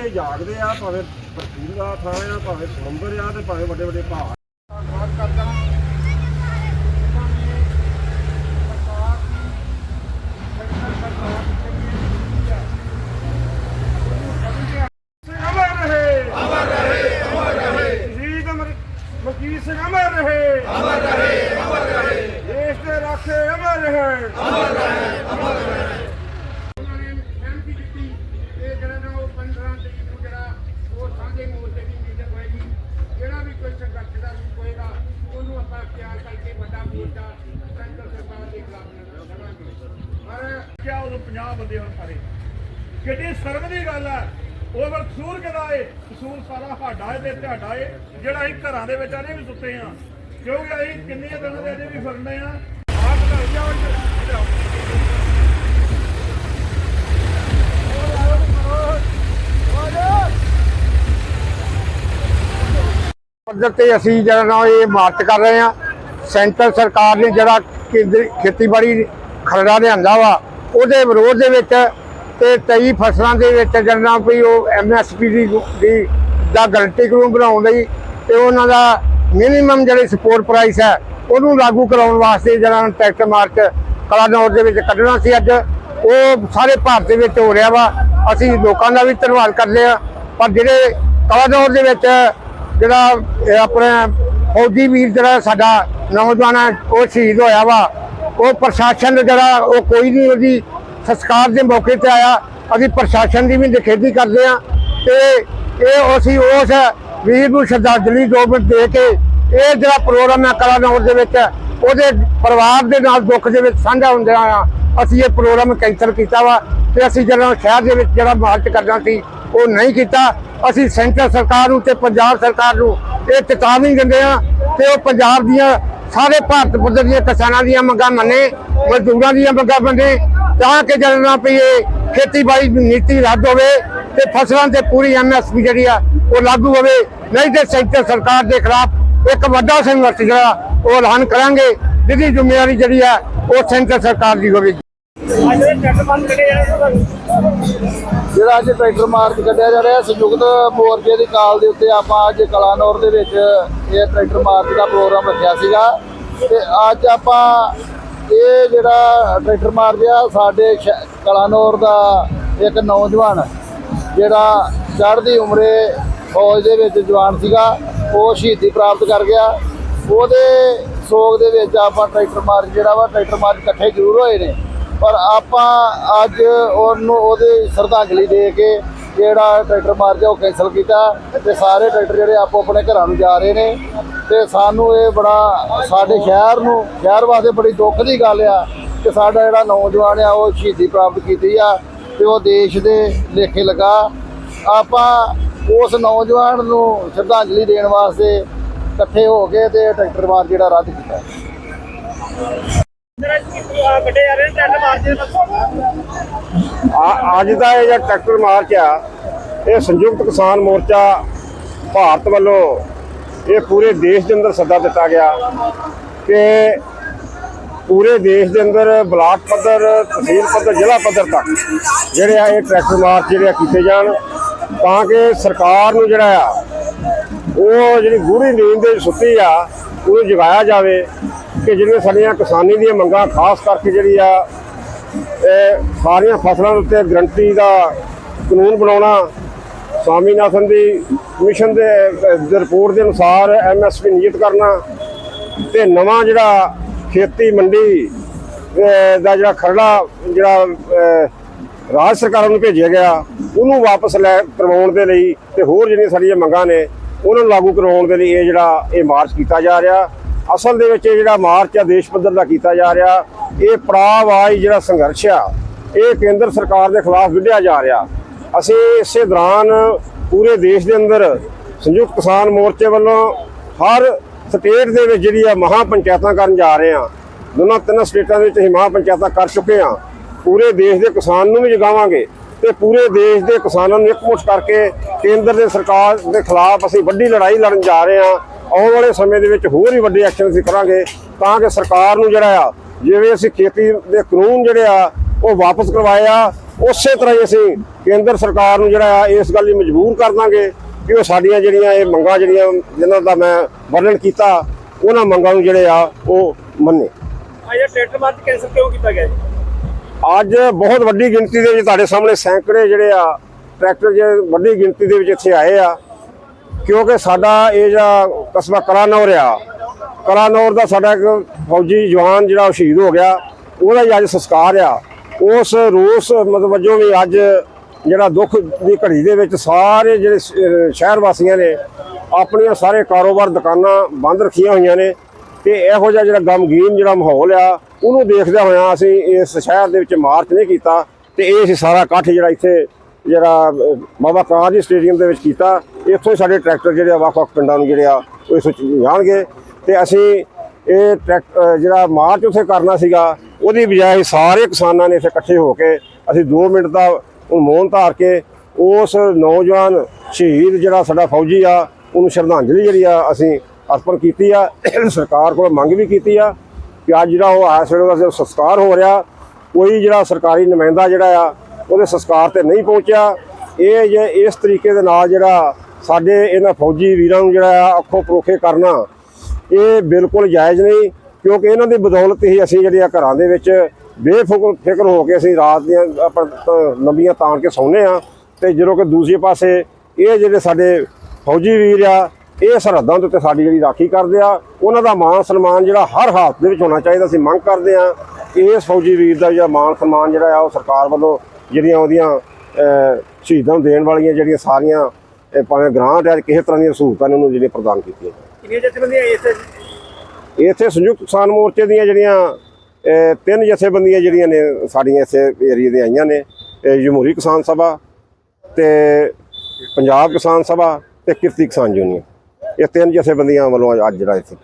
ਇਹ ਜਾਗਦੇ ਆ ਭਾਵੇਂ ਬਰਫੀਲ ਦਾ ਥਾਂ ਆ ਭਾਵੇਂ ਸਮੁੰਦਰ ਆ ਤੇ ਭਾਵੇਂ ਵੱਡੇ ਵੱਡੇ ਪਹਾੜ ਧੰਨਵਾਦ ਕਰਦਾ ਅਮਰ ਰਹੇ ਅਮਰ ਰਹੇ। ਅਮਰ ਰਹੇ ਸ਼ਹੀਦ ਅਮਰ ਮਕੀਰ ਸਿੰਘ ਅਮਰ ਰਹੇ ਅਮਰ ਰਹੇ। ਅਮਰ ਰਹੇ ਦੇਸ਼ ਦੇ ਰਾਖੇ ਅਮਰ ਰਹੇ ਉਹਨਾਂ ਨੇ ਸਹਿਮਤੀ ਦਿੱਤੀ ਕਿ ਜਿਹੜਾ ਨਾ ਉਹ 15 ਤਰੀਕ ਨੂੰ ਜਿਹੜਾ ਉਹ ਸਾਂਝੇ ਮੋਰਚੇ ਦੀ ਮੀਟਿੰਗ ਹੋਏਗੀ ਜਿਹੜਾ ਵੀ ਕੋਈ ਸੰਘਰਸ਼ ਦਾ ਰੂਪ ਹੋਏਗਾ, ਉਹਨੂੰ ਆਪਾਂ ਤਿਆਰ ਕਰਕੇ ਵੱਡਾ ਮੋਰਚਾ ਸੈਂਟਰ ਸਰਕਾਰ ਦੇ ਖਿਲਾਫ ਲੜਾਂਗੇ ਪਰ ਕਿਆ ਉਦੋਂ 50 ਬੰਦੇ ਹੁਣ ਸਾਰੇ? ਕਿੱਡੀ ਸ਼ਰਮ ਦੀ ਗੱਲ ਹੈ ਉਹ ਵਰ ਕਸੂਰ ਕਿਹਦਾ ਏ? ਕਸੂਰ ਸਾਰਾ ਸਾਡਾ ਏ ਤੇ ਤੁਹਾਡਾ ਏ, ਜਿਹੜਾ ਅਸੀਂ ਘਰਾਂ ਦੇ ਵਿੱਚ ਅਜੇ ਵੀ ਸੁੱਤੇ ਆ ਕਿਉਂਕਿ ਅਸੀਂ ਕਿੰਨੀਆਂ ਦਿਨਾਂ ਦੇ ਅਜੇ ਵੀ ਫਿਰਨੇ ਆ। ਆਹ ਵਧਾਈ ਜਾਓ ਪੱਧਰ ਤੇ ਅਸੀਂ ਜਿਹੜਾ ਨਾ ਇਹ ਮਾਰਚ ਕਰ ਰਹੇ ਹਾਂ। ਸੈਂਟਰ ਸਰਕਾਰ ਨੇ ਜਿਹੜਾ ਕੇਂਦਰੀ ਖੇਤੀਬਾੜੀ ਖਰੜਾ ਲਿਆਂਦਾ ਵਾ, ਉਹਦੇ ਵਿਰੋਧ ਦੇ ਵਿੱਚ ਤੇ ਕਈ ਫਸਲਾਂ ਦੇ ਵਿੱਚ ਜਿਹੜਾ ਵੀ ਉਹ ਐਮਐਸਪੀ ਦੀ ਦੀ ਦਾ ਗਰੰਟੀ ਕਾਨੂੰਨ ਬਣਾਉਣ ਲਈ ਤੇ ਉਹਨਾਂ ਦਾ ਮਿਨੀਮਮ ਜਿਹੜੀ ਸਪੋਰਟ ਪ੍ਰਾਈਸ ਹੈ, ਉਹਨੂੰ ਲਾਗੂ ਕਰਾਉਣ ਵਾਸਤੇ ਜਿਹੜਾ ਟਰੈਕਟਰ ਮਾਰਚ ਕਲਾਨੌਰ ਦੇ ਵਿੱਚ ਕੱਢਣਾ ਸੀ ਅੱਜ। ਉਹ ਸਾਰੇ ਭਾਰਤ ਦੇ ਵਿੱਚ ਹੋ ਰਿਹਾ ਵਾ। ਅਸੀਂ ਲੋਕਾਂ ਦਾ ਵੀ ਧੰਨਵਾਦ ਕਰਦੇ ਆ ਪਰ ਜਿਹੜੇ ਕਲਾਨੌਰ ਦੇ ਵਿੱਚ ਜਿਹੜਾ ਆਪਣੇ ਫੌਜੀ ਵੀਰ ਜਿਹੜਾ ਸਾਡਾ ਨੌਜਵਾਨ ਹੈ, ਉਹ ਸ਼ਹੀਦ ਹੋਇਆ ਵਾ। ਉਹ ਪ੍ਰਸ਼ਾਸਨ ਜਿਹੜਾ, ਉਹ ਕੋਈ ਨਹੀਂ ਉਹਦੀ ਸੰਸਕਾਰ ਦੇ ਮੌਕੇ ਤੇ ਆਇਆ। ਅਸੀਂ ਪ੍ਰਸ਼ਾਸਨ ਦੀ ਵੀ ਨਿਖੇਧੀ ਕਰਦੇ ਆ ਤੇ ਇਹ ਅਸੀਂ ਉਸ ਵੀਰ ਨੂੰ ਸ਼ਰਧਾਂਜਲੀ ਦੋ ਮਿੰਟ ਦੇ ਕੇ ਇਹ ਜਿਹੜਾ ਪ੍ਰੋਗਰਾਮ ਹੈ ਕਲਾਨੌਰ ਦੇ ਵਿੱਚ, ਉਹਦੇ ਪਰਿਵਾਰ ਦੇ ਨਾਲ ਦੁੱਖ ਦੇ ਵਿੱਚ ਸਾਂਝਾ ਹੁੰਦੇ ਆ ਅਸੀਂ ਇਹ ਪ੍ਰੋਗਰਾਮ ਕੈਂਸਲ ਕੀਤਾ ਵਾ ਤੇ ਅਸੀਂ ਜਿਹੜਾ ਸ਼ਹਿਰ ਦੇ ਵਿੱਚ ਜਿਹੜਾ ਮਾਰਚ ਕਰਨਾ ਸੀ ਉਹ ਨਹੀਂ ਕੀਤਾ। ਅਸੀਂ ਸੈਂਟਰ ਸਰਕਾਰ ਨੂੰ ਤੇ ਪੰਜਾਬ ਸਰਕਾਰ ਨੂੰ ਇਹ ਚੇਤਾਵਨੀ ਦਿੰਦੇ ਆ ਕਿ ਉਹ ਪੰਜਾਬ ਦੀਆਂ ਸਾਰੇ ਭਾਰਤ ਪੱਧਰ ਦੀਆਂ ਕਿਸਾਨਾਂ ਦੀਆਂ ਮੰਗਾਂ ਮੰਨੇ, ਮਜ਼ਦੂਰਾਂ ਦੀਆਂ ਮੰਗਾਂ ਮੰਨੇ, ਤਾਂ ਕਿ ਜਦੋਂ ਨਾ ਵੀ ਇਹ ਖੇਤੀਬਾੜੀ ਨੀਤੀ ਰੱਦ ਹੋਵੇ ਤੇ ਫਸਲਾਂ ਤੇ ਪੂਰੀ ਐਮਐਸਪੀ ਜਿਹੜੀ ਆ ਉਹ ਲਾਗੂ ਹੋਵੇ। ਨਹੀਂ ਤੇ ਸੈਂਟਰ ਸਰਕਾਰ ਦੇ ਖਿਲਾਫ ਇੱਕ ਵੱਡਾ ਸੰਘਰਸ਼ ਜਿਹੜਾ ਉਹ ਐਲਾਨ ਕਰਾਂਗੇ। ਜਿਹਦੀ ਜ਼ਿੰਮੇਵਾਰੀ ਜਿਹੜੀ ਆ ਉਹ ਸੈਂਟਰ ਸਰਕਾਰ ਦੀ ਹੋਵੇਗੀ। ਜਿਹੜਾ ਅੱਜ ਟਰੈਕਟਰ ਮਾਰਚ ਕੱਢਿਆ ਜਾ ਰਿਹਾ ਸੰਯੁਕਤ ਮੋਰਚੇ ਦੀ ਕਾਲ ਦੇ ਉੱਤੇ ਆਪਾਂ ਅੱਜ ਕਲਾਨੌਰ ਦੇ ਵਿੱਚ ਇਹ ਟਰੈਕਟਰ ਮਾਰਚ ਦਾ ਪ੍ਰੋਗਰਾਮ ਰੱਖਿਆ ਸੀਗਾ। ਤੇ ਅੱਜ ਆਪਾਂ ਇਹ ਜਿਹੜਾ ਟਰੈਕਟਰ ਮਾਰਚ ਆ ਸਾਡੇ ਸ਼ਹਿ- ਕਲਾਨੌਰ ਦਾ ਇੱਕ ਨੌਜਵਾਨ, ਜਿਹੜਾ ਚੜ੍ਹਦੀ ਉਮਰੇ ਫੌਜ ਦੇ ਵਿੱਚ ਜਵਾਨ ਸੀਗਾ, ਉਹ ਸ਼ਹੀਦੀ ਪ੍ਰਾਪਤ ਕਰ ਗਿਆ। ਉਹਦੇ ਸੋਗ ਦੇ ਵਿੱਚ ਆਪਾਂ ਟਰੈਕਟਰ ਮਾਰਚ, ਜਿਹੜਾ ਵਾ ਟਰੈਕਟਰ ਮਾਰਚ ਇਕੱਠੇ ਜ਼ਰੂਰ ਹੋਏ ਨੇ। ਪਰ ਆਪਾਂ ਅੱਜ ਉਹਨੂੰ ਉਹਦੇ ਸ਼ਰਧਾਂਜਲੀ ਦੇ ਕੇ ਜਿਹੜਾ ਟਰੈਕਟਰ ਮਾਰਚ ਆ ਉਹ ਕੈਂਸਲ ਕੀਤਾ ਤੇ ਸਾਰੇ ਟਰੈਕਟਰ ਜਿਹੜੇ ਆਪੋ ਆਪਣੇ ਘਰਾਂ ਨੂੰ ਜਾ ਰਹੇ ਨੇ ਤੇ ਸਾਨੂੰ ਇਹ ਬੜਾ ਸਾਡੇ ਸ਼ਹਿਰ ਨੂੰ, ਸ਼ਹਿਰ ਵਾਸਤੇ ਬੜੀ ਦੁੱਖ ਦੀ ਗੱਲ ਆ ਕਿ ਸਾਡਾ ਜਿਹੜਾ ਨੌਜਵਾਨ ਆ, ਉਹ ਸ਼ਹੀਦੀ ਪ੍ਰਾਪਤ ਕੀਤੀ ਆ ਤੇ ਉਹ ਦੇਸ਼ ਦੇ ਲੇਖੇ ਲਗਾ। ਆਪਾਂ ਉਸ ਨੌਜਵਾਨ ਨੂੰ ਸ਼ਰਧਾਂਜਲੀ ਦੇਣ ਵਾਸਤੇ ਇਕੱਠੇ ਹੋ ਕੇ ਤੇ ਟਰੈਕਟਰ ਮਾਰਚ ਜਿਹੜਾ ਰੱਦ ਕੀਤਾ। ਆ- ਅੱਜ ਦਾ ਇਹ ਜਿਹੜਾ ਟਰੈਕਟਰ ਮਾਰਚ ਆ, ਇਹ ਸੰਯੁਕਤ ਕਿਸਾਨ ਮੋਰਚਾ ਭਾਰਤ ਵੱਲੋਂ ਇਹ ਪੂਰੇ ਦੇਸ਼ ਦੇ ਅੰਦਰ ਸੱਦਾ ਦਿੱਤਾ ਗਿਆ ਕਿ ਪੂਰੇ ਦੇਸ਼ ਦੇ ਅੰਦਰ ਬਲਾਕ ਪੱਧਰ, ਤਹਿਸੀਲ ਪੱਧਰ, ਜ਼ਿਲ੍ਹਾ ਪੱਧਰ ਤੱਕ ਜਿਹੜੇ ਆ ਇਹ ਟਰੈਕਟਰ ਮਾਰਚ ਜਿਹੜੇ ਆ ਕੀਤੇ ਜਾਣ, ਤਾਂ ਕਿ ਸਰਕਾਰ ਨੂੰ ਜਿਹੜਾ ਆ, ਉਹ ਜਿਹੜੀ ਗੂੜੀ ਨੀਂਦ ਦੇ ਸੁੱਤੀ ਆ ਉਹ ਜਗਾਇਆ ਜਾਵੇ ਕਿ ਜਿਹੜੀਆਂ ਸਾਡੀਆਂ ਕਿਸਾਨੀ ਦੀਆਂ ਮੰਗਾਂ, ਖਾਸ ਕਰਕੇ ਜਿਹੜੀ ਆ, ਇਹ ਸਾਰੀਆਂ ਫਸਲਾਂ ਦੇ ਉੱਤੇ ਗਰੰਟੀ ਦਾ ਕਾਨੂੰਨ ਬਣਾਉਣਾ, ਸਵਾਮੀਨਾਥਨ ਦੀ ਕਮਿਸ਼ਨ ਦੇ ਰਿਪੋਰਟ ਦੇ ਅਨੁਸਾਰ ਐਮਐਸਪੀ ਨਿਯਤ ਕਰਨਾ ਤੇ ਨਵਾਂ ਜਿਹੜਾ ਖੇਤੀ ਮੰਡੀ ਦਾ ਜਿਹੜਾ ਖਰੜਾ, ਜਿਹੜਾ ਰਾਜ ਸਰਕਾਰ ਨੂੰ ਭੇਜਿਆ ਗਿਆ, ਉਹਨੂੰ ਵਾਪਸ ਲੈ ਕਰਵਾਉਣ ਦੇ ਲਈ ਤੇ ਹੋਰ ਜਿਹੜੀਆਂ ਸਾਡੀਆਂ ਮੰਗਾਂ ਨੇ, ਉਹਨਾਂ ਨੂੰ ਲਾਗੂ ਕਰਵਾਉਣ ਦੇ ਲਈ ਇਹ ਜਿਹੜਾ ਇਹ ਮਾਰਚ ਕੀਤਾ ਜਾ ਰਿਹਾ। ਅਸਲ ਦੇ ਵਿੱਚ ਇਹ ਜਿਹੜਾ ਮਾਰਚ ਆ ਦੇਸ਼ ਪੱਧਰ ਦਾ ਕੀਤਾ ਜਾ ਰਿਹਾ, ਇਹ ਪੜਾਵਾਈ ਜਿਹੜਾ ਸੰਘਰਸ਼ ਆ, ਇਹ ਕੇਂਦਰ ਸਰਕਾਰ ਦੇ ਖਿਲਾਫ ਵਿੱਢਿਆ ਜਾ ਰਿਹਾ। ਅਸੀਂ ਇਸੇ ਦੌਰਾਨ ਪੂਰੇ ਦੇਸ਼ ਦੇ ਅੰਦਰ ਸੰਯੁਕਤ ਕਿਸਾਨ ਮੋਰਚੇ ਵੱਲੋਂ ਹਰ ਸਟੇਟ ਦੇ ਵਿੱਚ ਜਿਹੜੀ ਆ ਮਹਾ ਪੰਚਾਇਤਾਂ ਕਰਨ ਜਾ ਰਹੇ ਆ ਦੋਨਾਂ ਤਿੰਨਾਂ ਸਟੇਟਾਂ ਦੇ ਵਿੱਚ ਅਸੀਂ ਮਹਾ ਪੰਚਾਇਤਾਂ ਕਰ ਚੁੱਕੇ ਆ ਪੂਰੇ ਦੇਸ਼ ਦੇ ਕਿਸਾਨ ਨੂੰ ਵੀ ਜਗਾਵਾਂਗੇ ਤੇ ਪੂਰੇ ਦੇਸ਼ ਦੇ ਕਿਸਾਨਾਂ ਨੂੰ ਇਕਮੁੱਠ ਕਰਕੇ ਕੇਂਦਰ ਦੇ ਸਰਕਾਰ ਦੇ ਖਿਲਾਫ ਅਸੀਂ ਵੱਡੀ ਲੜਾਈ ਲੜਨ ਜਾ ਰਹੇ ਆ ਆਉਣ ਵਾਲੇ ਸਮੇਂ ਦੇ ਵਿੱਚ ਹੋਰ ਵੀ ਵੱਡੇ ਐਕਸ਼ਨ ਅਸੀਂ ਕਰਾਂਗੇ ਤਾਂ ਕਿ ਸਰਕਾਰ ਨੂੰ ਜਿਹੜਾ ਆ ਜਿਵੇਂ ਅਸੀਂ ਖੇਤੀ ਦੇ ਕਾਨੂੰਨ ਜਿਹੜੇ ਆ ਉਹ ਵਾਪਸ ਕਰਵਾਏ ਆ ਉਸੇ ਤਰ੍ਹਾਂ ਹੀ ਅਸੀਂ ਕੇਂਦਰ ਸਰਕਾਰ ਨੂੰ ਜਿਹੜਾ ਆ ਇਸ ਗੱਲ ਲਈ ਮਜਬੂਰ ਕਰ ਦਾਂਗੇ ਕਿ ਉਹ ਸਾਡੀਆਂ ਜਿਹੜੀਆਂ ਇਹ ਮੰਗਾਂ ਜਿਹੜੀਆਂ ਜਿਨ੍ਹਾਂ ਦਾ ਮੈਂ ਵਰਣਨ ਕੀਤਾ ਉਹਨਾਂ ਮੰਗਾਂ ਨੂੰ ਜਿਹੜੇ ਆ ਉਹ ਮੰਨੇ। ਆਇਆ ਟਰੈਕਟਰ ਮਾਰਚ ਕੈਂਸਲ ਕਿਉਂ ਕੀਤਾ ਗਿਆ ਜੀ? ਅੱਜ ਬਹੁਤ ਵੱਡੀ ਗਿਣਤੀ ਦੇ ਵਿੱਚ ਤੁਹਾਡੇ ਸਾਹਮਣੇ ਸੈਂਕੜੇ ਜਿਹੜੇ ਆ ਟਰੈਕਟਰ ਜਿਹੜੇ ਵੱਡੀ ਗਿਣਤੀ ਦੇ ਵਿੱਚ ਇੱਥੇ ਆਏ ਆ। ਕਿਉਂਕਿ ਸਾਡਾ ਇਹ ਜਿਹੜਾ ਕਸਬਾ ਕਰਾਨੌਰ ਆ, ਕਰਾਨੌਰ ਦਾ ਸਾਡਾ ਇੱਕ ਫੌਜੀ ਜਵਾਨ ਜਿਹੜਾ ਉਹ ਸ਼ਹੀਦ ਹੋ ਗਿਆ, ਉਹਦਾ ਹੀ ਅੱਜ ਸੰਸਕਾਰ ਆ। ਉਸ ਰੋਸ ਮਤਲਬ ਵਜੋਂ ਵੀ ਅੱਜ ਜਿਹੜਾ ਦੁੱਖ ਦੀ ਘੜੀ ਦੇ ਵਿੱਚ ਸਾਰੇ ਜਿਹੜੇ ਸ਼ਹਿਰ ਵਾਸੀਆਂ ਨੇ ਆਪਣੀਆਂ ਸਾਰੇ ਕਾਰੋਬਾਰ ਦੁਕਾਨਾਂ ਬੰਦ ਰੱਖੀਆਂ ਹੋਈਆਂ ਨੇ ਤੇ ਇਹੋ ਜਿਹਾ ਜਿਹੜਾ ਗਮਗੀਨ ਜਿਹੜਾ ਮਾਹੌਲ ਆ, ਉਹਨੂੰ ਦੇਖਦਿਆਂ ਹੋਇਆ ਅਸੀਂ ਇਸ ਸ਼ਹਿਰ ਦੇ ਵਿੱਚ ਮਾਰਚ ਨਹੀਂ ਕੀਤਾ ਤੇ ਇਹ ਸੀ ਸਾਰਾ ਇਕੱਠ ਜਿਹੜਾ ਇੱਥੇ ਜਿਹੜਾ ਬਾਬਾ ਬਾਬਾ ਜੀ ਸਟੇਡੀਅਮ ਦੇ ਵਿੱਚ ਕੀਤਾ। ਇੱਥੋਂ ਸਾਡੇ ਟਰੈਕਟਰ ਜਿਹੜੇ ਆ ਵੱਖ-ਵੱਖ ਪਿੰਡਾਂ ਨੂੰ ਜਿਹੜੇ ਆ, ਉਹ ਇਸ ਵਿੱਚ ਜਾਣਗੇ ਤੇ ਅਸੀਂ ਇਹ ਟਰੈਕ ਜਿਹੜਾ ਮਾਰਚ ਉੱਥੇ ਕਰਨਾ ਸੀਗਾ, ਉਹਦੀ ਬਜਾਏ ਸਾਰੇ ਕਿਸਾਨਾਂ ਨੇ ਇੱਥੇ ਇਕੱਠੇ ਹੋ ਕੇ ਅਸੀਂ 2 ਮਿੰਟ ਦਾ ਉਹ ਮੌਨ ਧਾਰ ਕੇ ਉਸ ਨੌਜਵਾਨ ਸ਼ਹੀਦ ਜਿਹੜਾ ਸਾਡਾ ਫੌਜੀ ਆ, ਉਹਨੂੰ ਸ਼ਰਧਾਂਜਲੀ ਜਿਹੜੀ ਆ ਅਸੀਂ ਅਰਪਣ ਕੀਤੀ ਆ। ਸਰਕਾਰ ਕੋਲ ਮੰਗ ਵੀ ਕੀਤੀ ਆ ਕਿ ਅੱਜ ਜਿਹੜਾ ਉਹ ਇਸ ਵੇਲੇ ਦਾ ਜੋ ਸੰਸਕਾਰ ਹੋ ਰਿਹਾ ਕੋਈ ਜਿਹੜਾ ਸਰਕਾਰੀ ਨੁਮਾਇੰਦਾ ਜਿਹੜਾ ਆ ਉਹਦੇ ਸੰਸਕਾਰ ਤੇ ਨਹੀਂ ਪਹੁੰਚਿਆ। ਇਹ ਜੇ ਇਸ ਤਰੀਕੇ ਦੇ ਨਾਲ ਜਿਹੜਾ ਸਾਡੇ ਇਹਨਾਂ ਫੌਜੀ ਵੀਰਾਂ ਨੂੰ ਜਿਹੜਾ ਆ ਅੱਖੋਂ ਪਰੋਖੇ ਕਰਨਾ, ਇਹ ਬਿਲਕੁਲ ਜਾਇਜ਼ ਨਹੀਂ, ਕਿਉਂਕਿ ਇਹਨਾਂ ਦੀ ਬਦੌਲਤ ਹੀ ਅਸੀਂ ਜਿਹੜੇ ਆ ਘਰਾਂ ਦੇ ਵਿੱਚ ਬੇਫਿਕਰ, ਫਿਕਰ ਹੋ ਕੇ ਅਸੀਂ ਰਾਤ ਦੀਆਂ ਆਪਾਂ ਲੰਬੀਆਂ ਤਾਣ ਕੇ ਸੌਂਦੇ ਆ ਤੇ ਜਦੋਂ ਕਿ ਦੂਸਰੇ ਪਾਸੇ ਇਹ ਜਿਹੜੇ ਸਾਡੇ ਫੌਜੀ ਵੀਰ ਆ, ਇਹ ਸਰਹੱਦਾਂ ਦੇ ਉੱਤੇ ਸਾਡੀ ਜਿਹੜੀ ਰਾਖੀ ਕਰਦੇ ਆ, ਉਹਨਾਂ ਦਾ ਮਾਣ ਸਨਮਾਨ ਜਿਹੜਾ ਹਰ ਹਾਲਤ ਦੇ ਵਿੱਚ ਹੋਣਾ ਚਾਹੀਦਾ, ਅਸੀਂ ਮੰਗ ਕਰਦੇ ਆ ਇਸ ਫੌਜੀ ਵੀਰ ਦਾ ਜਿਹੜਾ ਮਾਣ ਸਨਮਾਨ ਜਿਹੜਾ ਆ ਉਹ ਸਰਕਾਰ ਵੱਲੋਂ ਜਿਹੜੀਆਂ ਉਹਦੀਆਂ ਸ਼ਹੀਦਾਂ ਨੂੰ ਦੇਣ ਵਾਲੀਆਂ ਜਿਹੜੀਆਂ ਸਾਰੀਆਂ ਇਹ ਭਾਵੇਂ ਗ੍ਰਾਂਟ ਆ ਕਿਸੇ ਤਰ੍ਹਾਂ ਦੀਆਂ ਸਹੂਲਤਾਂ ਨੇ ਉਹਨੂੰ ਜਿਹੜੀਆਂ ਪ੍ਰਦਾਨ ਕੀਤੀਆਂ। ਕਿੰਨੀਆਂ ਜਥੇਬੰਦੀਆਂ ਇਸ ਇੱਥੇ? ਸੰਯੁਕਤ ਕਿਸਾਨ ਮੋਰਚੇ ਦੀਆਂ ਜਿਹੜੀਆਂ ਤਿੰਨ ਜਥੇਬੰਦੀਆਂ ਜਿਹੜੀਆਂ ਨੇ ਸਾਡੀਆਂ ਇਸੇ ਏਰੀਏ ਦੇ ਆਈਆਂ ਨੇ ਜਮਹੂਰੀ ਕਿਸਾਨ ਸਭਾ ਤੇ ਪੰਜਾਬ ਕਿਸਾਨ ਸਭਾ ਤੇ ਕਿਰਤੀ ਕਿਸਾਨ ਯੂਨੀਅਨ। ਇਹ ਤਿੰਨ ਜਥੇਬੰਦੀਆਂ ਵੱਲੋਂ ਅੱਜ ਜਿਹੜਾ ਇੱਥੇ